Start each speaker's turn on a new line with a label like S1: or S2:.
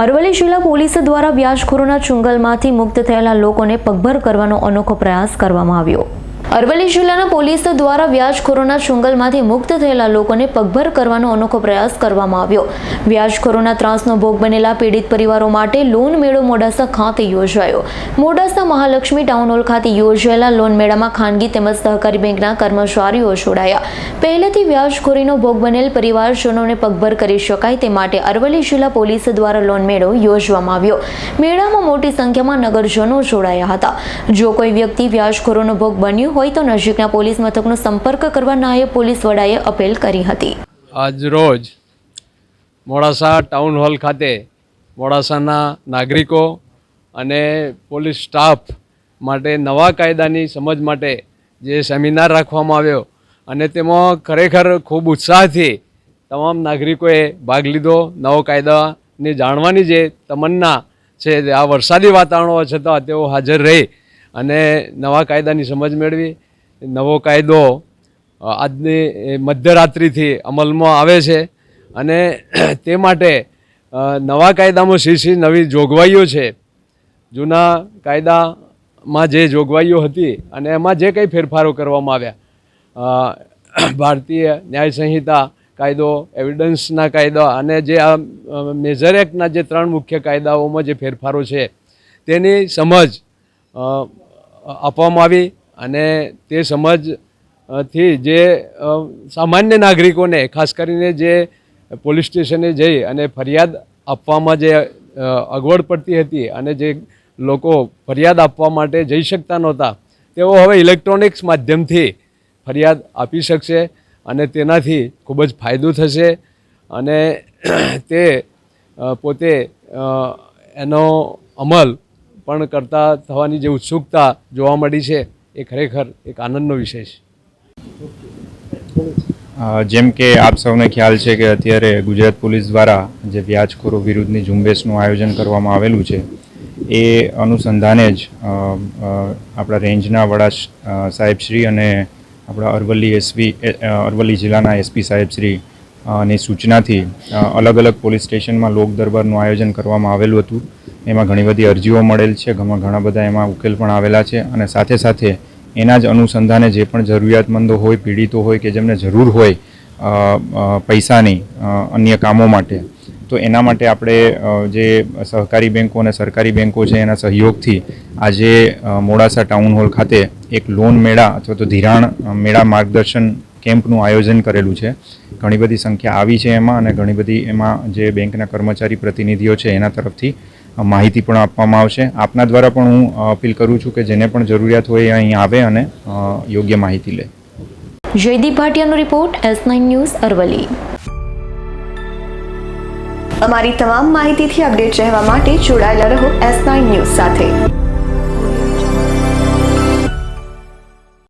S1: અરવલ્લી જિલ્લા પોલીસ દ્વારા વ્યાજખોરોના ચુંગલમાંથી મુક્ત થયેલા લોકોને પગભર કરવાનો અનોખો પ્રયાસ કરવામાં આવ્યો. અરવલ્લી જિલ્લાના પોલીસ દ્વારા વ્યાજખોરોના ચુંગલમાંથી મુક્ત થયેલા લોકોને પગભર કરવાનો અનોખો પ્રયાસ કરવામાં આવ્યો. વ્યાજખોરોના ત્રાસનો ભોગ બનેલા પીડિત પરિવારો માટે લોન મેળો મોડાસા ખાતે યોજાયો. મોડાસા મહાલક્ષ્મી ટાઉન હોલ ખાતે યોજાયેલા લોન મેળામાં ખાનગી તેમજ સહકારી બેંકના કર્મચારીઓ જોડાયા. પહેલેથી વ્યાજખોરીનો ભોગ બનેલ પરિવારજનોને પગભર કરી શકાય તે માટે અરવલ્લી જિલ્લા પોલીસ દ્વારા લોન મેળો યોજવામાં આવ્યો. મેળામાં મોટી સંખ્યામાં નગરજનો જોડાયા હતા. જો કોઈ વ્યક્તિ વ્યાજખોરોનો ભોગ બન્યો તો નજીકના પોલીસ મથકનો સંપર્ક કરવા નાયબ પોલીસ વડાએ અપીલ કરી હતી.
S2: આજ રોજ મોડાસા ટાઉન હોલ ખાતે મોડાસાના નાગરિકો અને પોલીસ સ્ટાફ માટે નવા કાયદાની સમજ માટે જે સેમિનાર રાખવામાં આવ્યો અને તેમાં ખરેખર ખૂબ ઉત્સાહથી તમામ નાગરિકોએ ભાગ લીધો. નવો કાયદાને જાણવાની જે તમન્ના છે આ વરસાદી વાતાવરણ છતાં તેઓ હાજર રહી અને નવા કાયદાની સમજ મેળવી. નવો કાયદો આજની મધ્યરાત્રિથી અમલમાં આવે છે. અને તે માટે નવા કાયદામાં શી નવી જોગવાઈઓ છે. જૂના કાયદામાં જે જોગવાઈઓ હતી અને એમાં જે કંઈ ફેરફારો કરવામાં આવ્યા ભારતીય ન્યાય સંહિતા કાયદો એવિડન્સના કાયદા અને જે આ મેજર એક્ટના જે ત્રણ મુખ્ય કાયદાઓમાં જે ફેરફારો છે, તેની સમજ આપવામાં આવી અને તે સમજથી જે સામાન્ય નાગરિકોને, ખાસ કરીને જે પોલીસ સ્ટેશને જઈ અને ફરિયાદ આપવામાં જે અગવડ પડતી હતી અને જે લોકો ફરિયાદ આપવા માટે જઈ શકતા નહોતા, તેઓ હવે ઇલેક્ટ્રોનિક્સ માધ્યમથી ફરિયાદ આપી શકશે અને તેનાથી ખૂબ જ ફાયદો થશે અને તે પોતે એનો અમલ પણ કરતા થવાની જે ઉત્સુકતા જોવા મળી છે, એ ખરેખર એક આનંદનો વિષય છે.
S3: જેમ કે આપ સૌને ખ્યાલ છે કે અત્યારે ગુજરાત પોલીસ દ્વારા જે વ્યાજખોરો વિરુદ્ધની ઝુંબેશનું આયોજન કરવામાં આવેલું છે, એ અનુસંધાને જ આપણા રેન્જના વડા સાહેબશ્રી અને આપણા અરવલ્લી એસપી અરવલ્લી જિલ્લાના એસપી સાહેબશ્રી ની સૂચનાથી અલગ અલગ પોલીસ સ્ટેશનમાં લોક દરબારનું આયોજન કરવામાં આવેલું હતું. એમાં ઘણી બધી અરજીઓ મળેલ છે. ઘણા ઘણા બધા એમાં ઉકેલ પણ આવેલા છે અને સાથે સાથે એના જ અનુસંધાને જે પણ જરૂરિયાતમંદો હોય, પીડિતો હોય કે જેમને જરૂર હોય પૈસાની અન્ય કામો માટે. તો એના માટે આપણે જે સહકારી બેન્કો અને સરકારી બેન્કો છે એના સહયોગથી આજે મોડાસા ટાઉન હોલ ખાતે એક લોન મેળા અથવા તો ધિરાણ મેળા માર્ગદર્શન કેમ્પનું આયોજન કરેલું છે. ઘણી બધી સંખ્યા આવી છે એમાં અને ઘણી બધી એમાં જે બેંકના કર્મચારી પ્રતિનિધિઓ છે એના તરફથી માહિતી પણ આપવામાં આવશે. આપના દ્વારા પણ હું અપીલ કરું છું કે જેને પણ જરૂરિયાત હોય અહીં આવે અને યોગ્ય માહિતી લે.
S1: Jaydeep ભાટિયાનો report S nine news Aravalli.
S4: અમારી તમામ માહિતીથી અપડેટ રહેવા માટે જોડાયેલા રહો એસ નાઇન ન્યૂઝ સાથે.